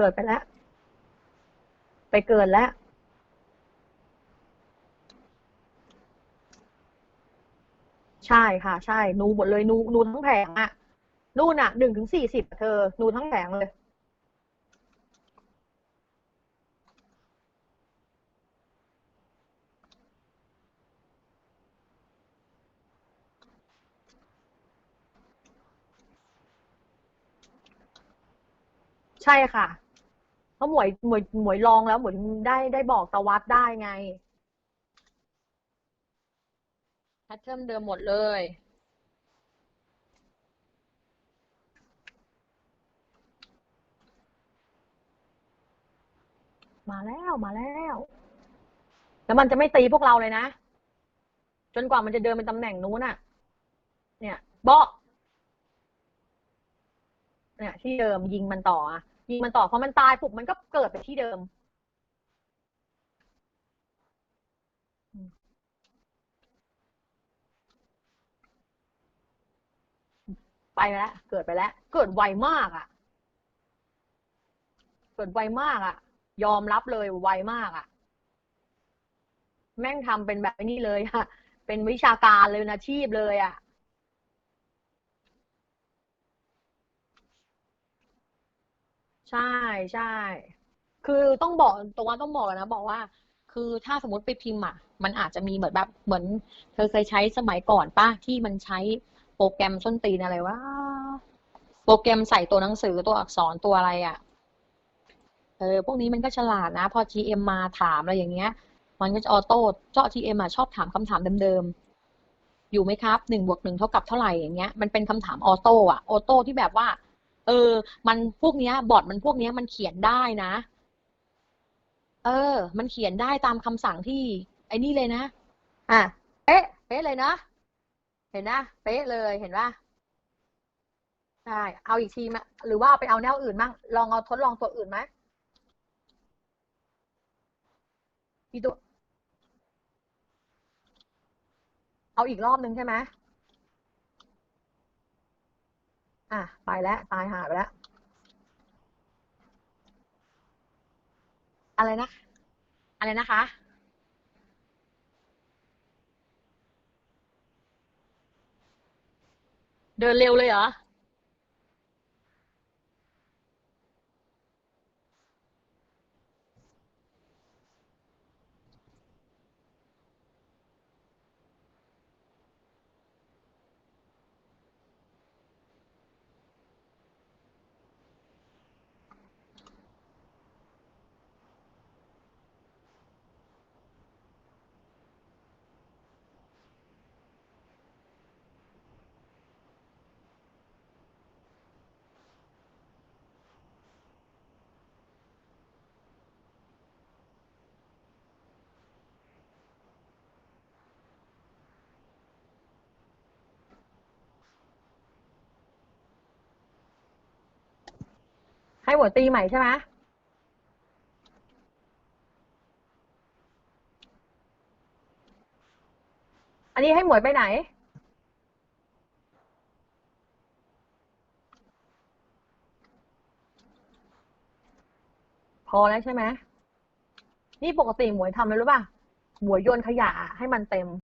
เกิดไปแล้ว ไปเกินแล้ว ใช่ค่ะ ใช่ นูหมดเลยนูนูทั้งแผงอะนู่นอะหนึ่งถึงสี่สิบเธอ นูทั้งแผงเลย ใช่ค่ะ เพราะหมวยหมวยหมวยลองแล้วหมวยได้ได้บอกตะวัดได้ไงแพทเทิร์นเดิมหมดเลย มาแล้วมาแล้วแล้วมันจะไม่ตีพวกเราเลยนะ จนกว่ามันจะเดินเป็นตำแหน่งนู้นน่ะ เนี่ยเบาะเนี่ยที่เดิมยิงมันต่ออะ ยิงมันต่อพอมันตายปุ๊บมันก็เกิดไปที่เดิม ไปแล้ว เกิดไปแล้ว เกิดไวมากอะ เกิดไวมากอะ ยอมรับเลยไวมากอะ แม่งทำเป็นแบบนี้เลยอะเป็นวิชาการเลยนะอาชีพเลยอะ ใช่ใช่คือต้องบอกตรงว่าต้องบอกนะ บอกว่า คือถ้าสมมติไปพิมพ์อะ มันอาจจะมีเหมือนแบบเหมือน เธอเคยใช้สมัยก่อนป่ะที่มันใช้โปรแกรมส้นตีนอะไรวะโปรแกรมใส่ตัวหนังสือตัวอักษรตัวอะไรอะเออพวกนี้มันก็ฉลาดนะ พอ GM มาถามอะไรอย่างเงี้ย มันก็จะออโต้เจาะ GM อะชอบถามคำถามเดิมๆอยู่ไหมครับหนึ่งบวกหนึ่งเท่ากับเท่าไหร่อย่างเงี้ยมันเป็นคำถามออโต้อะออโต้ที่แบบว่า เออ มันพวกเนี้ย บอทมันพวกเนี้ยมันเขียนได้นะ เออ มันเขียนได้ตามคำสั่งที่ ไอ้นี่เลยนะอะเป๊ะเป๊ะเลยนะเห็นนะเป๊ะเลยเห็นป่ะใช่เอาอีกทีไหมหรือว่าเอาไปเอาแนวอื่นบ้างลองเอาทดลองตัวอื่นไหมพี่ตัวเอาอีกรอบนึงใช่ไหม อะ ไปแล้ว ตายหาไปแล้ว อะไรนะ อะไรนะคะ เดินเร็วเลยเหรอ ให้หมวตีใหม่ใช่ไหมอันนี้ให้หมวยไปไหน พอแล้วใช่ไหมนี่ปกติหมวยทำเลยรู้ป่ะ หมวยโยนขยะให้มันเต็ม